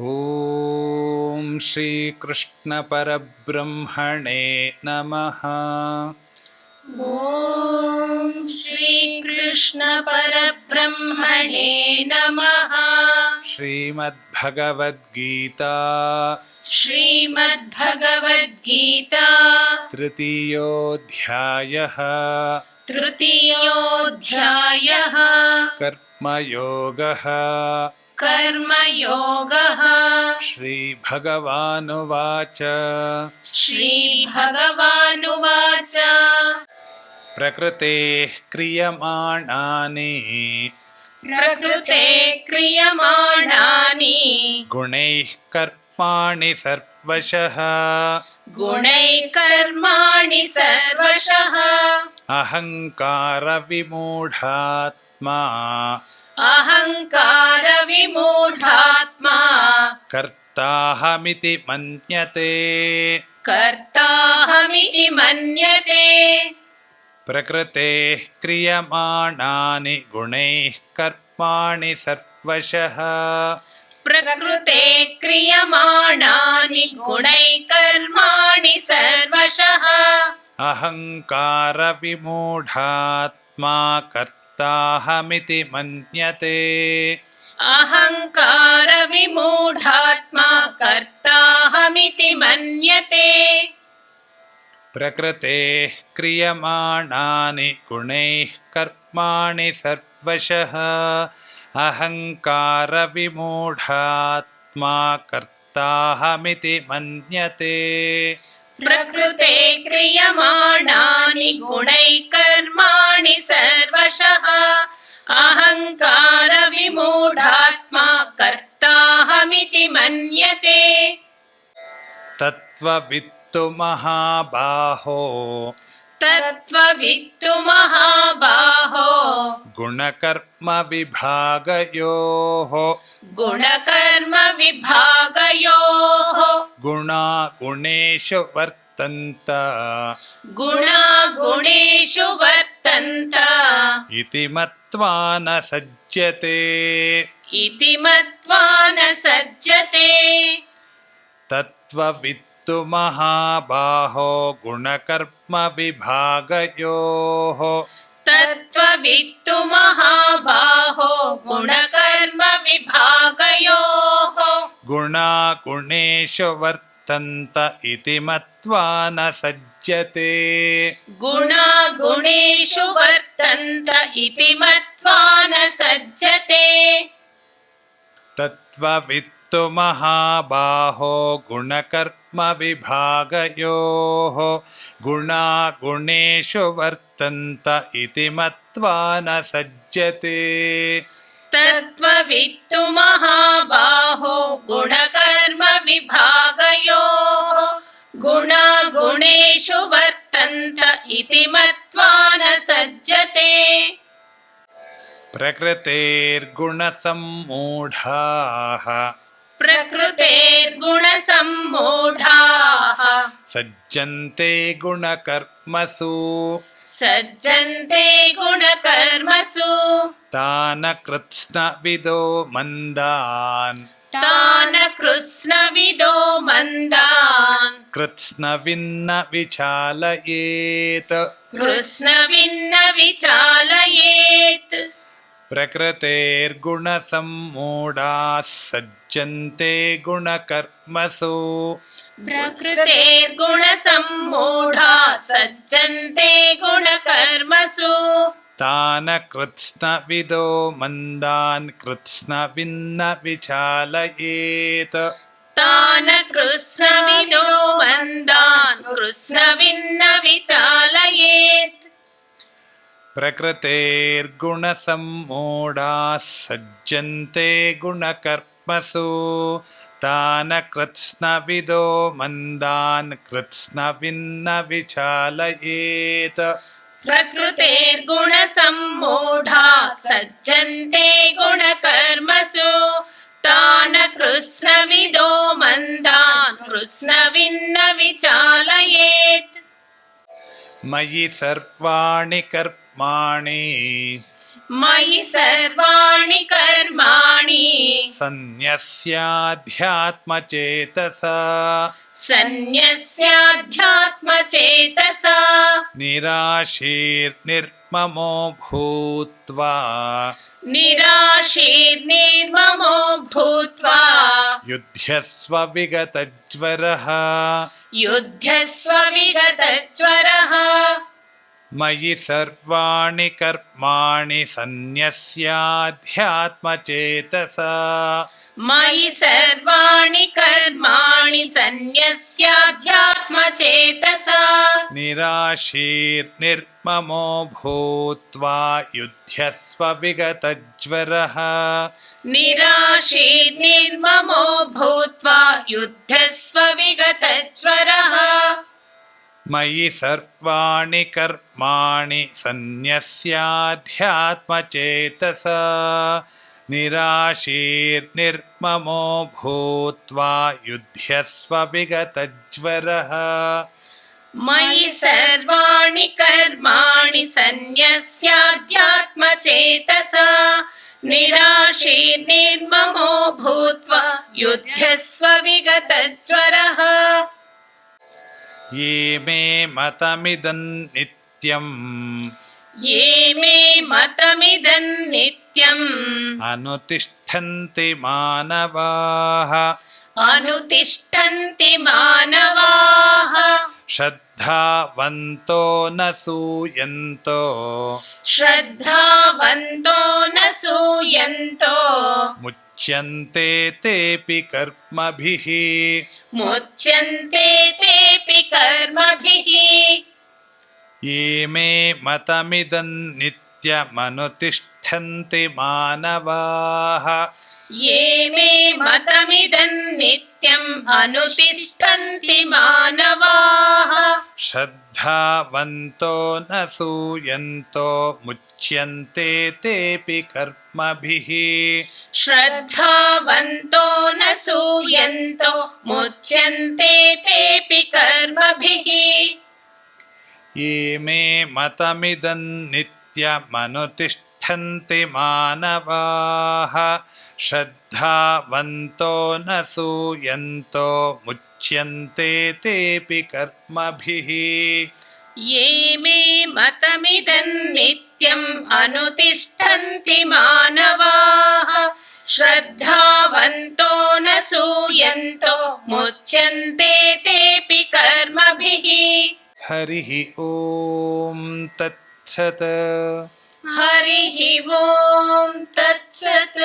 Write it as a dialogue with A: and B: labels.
A: ॐ श्रीकृष्णपरब्रह्मणे नमः।
B: ॐ श्रीकृष्णपरब्रह्मणे नमः।
A: श्रीमद्भगवद्गीता।
B: श्रीमद्भगवद्गीता।
A: तृतीयोऽध्यायः।
B: तृतीयोऽध्यायः।
A: कर्मयोगः
B: कर्मयोगः।
A: श्रीभगवानुवाच।
B: श्रीभगवानुवाच।
A: प्रकृतेः क्रियमाणानि।
B: प्रकृते क्रियमाणानि।
A: गुणैः कर्माणि सर्वशः।
B: गुणैकर्माणि सर्वशः।
A: अहङ्कारविमूढात्मा।
B: अहङ्कारविमूढात्मा।
A: कर्ताहमिति मन्यते।
B: कर्ताहमिति मन्यते।
A: प्रकृतेः क्रियमाणानि गुणैः कर्माणि सर्वशः।
B: प्रकृते क्रियमाणानि गुणैकर्माणि सर्वशः।
A: अहङ्कारविमूढात्मा मन्यते।
B: अहङ्कारविमूढात्मा कर्ताहमिति मन्यते।
A: प्रकृतेः क्रियमाणानि गुणैः कर्माणि सर्वशः। अहङ्कारविमूढात्मा कर्ताहमिति मन्यते
B: प्रकृते क्रियमाणानि गुणैकर्माणि सर्वशः। अहङ्कारविमूढात्मा कर्ताहमिति मन्यते।
A: तत्त्ववित्तु महाबाहो
B: तत्त्ववित्तु महाबाहो
A: गुणकर्मविभागयोः
B: गुणकर्मविभागयोः
A: गुणा गुणेषु वर्तन्त।
B: गुणा गुणेषु वर्तन्त।
A: इति मत्वा न सज्जते।
B: इति मत्वा न सज्जते
A: तत्त्ववित्तु महाबाहो गुणकर्मविभागयोः।
B: तत्त्ववित्तु महाबाहो गुणकर्मविभागयोः।
A: गुणा गुणेषु वर्तन्त इति मत्वा न सज्जते।
B: गुणा गुणेषु वर्तन्त इति मत्वा न सज्जते
A: तत्त्ववित्तु महाबाहो गुणकर्मविभागयोः गुणा गुणेषु वर्तन्त इति मत्वा न सज्जते।
B: तत्त्ववित्तु महाबाहो गुणकर्मविभागयोः गुणा गुणेषु वर्तन्त इति मत्वा न सज्जते।
A: प्रकृतेर्गुणसम्मूढाः
B: प्रकृतेर्गुणसम्मूढाः।
A: सज्जन्ते गुणकर्मसु।
B: सज्जन्ते गुणकर्मसु।
A: तान कृत्स्नविदो मन्दान्।
B: तान् कृत्स्नविदो मन्दान्।
A: कृत्स्नविन्न विचालयेत्।
B: कृत्स्नविन्न विचालयेत्
A: प्रकृतेर्गुणसम्मूढाः सज्जन्ते गुणकर्मसु।
B: प्रकृतेर्गुणसम्मूढा सज्जन्ते गुणकर्मसु।
A: तान कृत्स्नविदो मन्दान् कृत्स्नविन्न विचालयेत्
B: तान् कृत्स्नविदो मन्दान् कृत्स्नविन्न विचालयेत्
A: प्रकृतेर्गुणसम्मूढाः सज्जन्ते गुणकर्मसु। तान कृत्स्नविदो मन्दान् कृत्स्नविन्न विचालयेत्
B: प्रकृतेर्गुणसम्मूढा सज्जन्ते गुणकर्मसु। तान् कृत्स्नविदो मन्दान् कृत्स्नविन्न विचालयेत्
A: मयि सर्वाणि कर्माणि।
B: मयि सर्वाणि कर्माणि।
A: सन्न्यस्याध्यात्मचेतसा।
B: सन्न्यस्याध्यात्मचेतसा।
A: निराशीर्निर्ममो भूत्वा।
B: निराशीर्निर्ममो भूत्वा
A: युध्यस्व विगतज्वरः
B: युध्यस्व विगतज्वरः
A: मयि सर्वाणि कर्माणि सन्न्यस्याध्यात्मचेतसा।
B: मयि सर्वाणि कर्माणि सन्न्यस्याध्यात्मचेतसा।
A: निराशीर्निर्ममो भूत्वा युध्यस्व विगतज्वरः
B: निराशीर्निर्ममो युद्धस्व विगतज्वरः
A: मयि सर्वाणि कर्माणि सन्न्यस्याध्यात्मचेतसा। निराशीर्निर्ममो भूत्वा युध्यस्व विगतज्वरः
B: मयि सर्वाणि कर्माणि सन्न्यस्याध्यात्मचेतसा। निराशीर्निर्ममो भूत्वा युद्धस्व विगतज्वरः
A: ये मे मतमिदं नित्यम्।
B: ये मे मतमिदं नित्यम्।
A: अनुतिष्ठन्ति मानवाः।
B: अनुतिष्ठन्ति मानवाः।
A: श्रद्धावन्तो न सूयन्तो।
B: श्रद्धावन्तो न सूयन्तो
A: मुच्यन्ते तेऽपि कर्मभिः।
B: मुच्यन्ते तेऽपि कर्मभिः।
A: ये मे मतमिदं नित्यमनुतिष्ठन्ति मानवाः।
B: ये मे मतमिदं नित्यम् अनुतिष्ठन्ति मानवाः।
A: श्रद्धावन्तो न सूयन्तो मुच्यन्ते तेऽपि कर्मभिः।
B: श्रद्धावन्तो न सूयन्तो मुच्यन्ते तेऽपि कर्मभिः।
A: ये मे मतमिदं नित्यमनुतिष्ठन्ति मानवाः। श्रद्धावन्तो न सूयन्तो मुच्यन्ते तेऽपि कर्मभिः।
B: ये मे मतमिदं नित्यम् अनुतिष्ठन्ति मानवाः। श्रद्धावन्तो न सूयन्तो मुच्यन्ते तेऽपि कर्मभिः।
A: हरिः ॐ तत्सत्।
B: हरिः ॐ तत्सत्